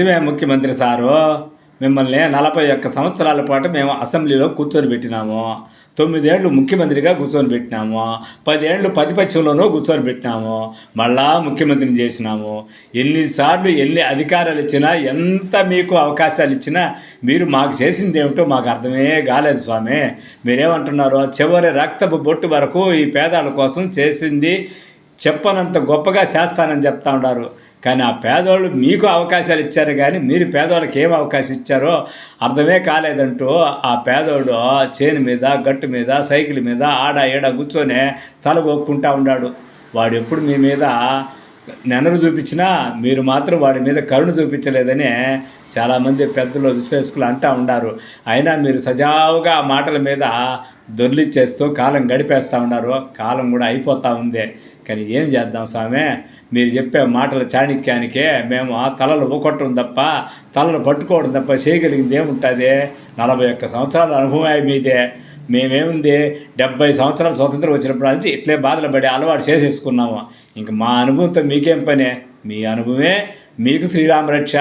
నిజమే ముఖ్యమంత్రి సారు. మిమ్మల్ని నలభై ఒక్క సంవత్సరాల పాటు మేము అసెంబ్లీలో కూర్చొని పెట్టినాము. తొమ్మిదేళ్ళు ముఖ్యమంత్రిగా కూర్చొని పెట్టినాము. పదేళ్ళు పదిపక్షంలోనూ కూర్చొని పెట్టినాము. మళ్ళా ముఖ్యమంత్రిని చేసినాము. ఎన్నిసార్లు ఎన్ని అధికారాలు ఇచ్చినా ఎంత మీకు అవకాశాలు ఇచ్చినా మీరు మాకు చేసింది ఏమిటో మాకు అర్థమే కాలేదు స్వామి. మీరేమంటున్నారు చివరి రక్తపు బొట్టు వరకు ఈ పేదాల కోసం చేసింది చెప్పనంత గొప్పగా చేస్తానని చెప్తా ఉన్నారు. కానీ ఆ పేదవాళ్ళు మీకు అవకాశాలు ఇచ్చారు కానీ మీరు పేదవాళ్ళకి ఏం అవకాశం ఇచ్చారో అర్థమే కాలేదంటూ ఆ పేదోడు చేను మీద గట్టు మీద సైకిల్ మీద ఆడ ఏడ కూర్చొని తల కొక్కుంటా ఉన్నాడు వాడు ఎప్పుడు మీ మీద నెనరు చూపించినా మీరు మాత్రం వాడి మీద కరుణ చూపించలేదని చాలామంది పెద్దలు విశ్లేషకులు అంటూ ఉన్నారు. అయినా మీరు సజావుగా ఆ మాటల మీద దొర్లిచ్చేస్తూ కాలం గడిపేస్తూ ఉన్నారు. కాలం కూడా అయిపోతూ ఉంది. కానీ ఏం చేద్దాం స్వామి? మీరు చెప్పే మాటల చాణిక్యానికే మేము ఆ తలలు ఊకొట్టడం తప్ప తలలు పట్టుకోవడం తప్ప చేయగలిగింది ఏముంటుంది? నలభై ఒక్క సంవత్సరాల అనుభవం మీదే. మేమేముంది? డెబ్బై సంవత్సరాలు స్వతంత్రం వచ్చినప్పటి నుంచి ఇట్లే బాధలు పడి అలవాటు చేసేసుకున్నాము. ఇంక మా అనుభవంతో మీకేం పనే? మీ అనుభవమే మీకు శ్రీరామ రక్ష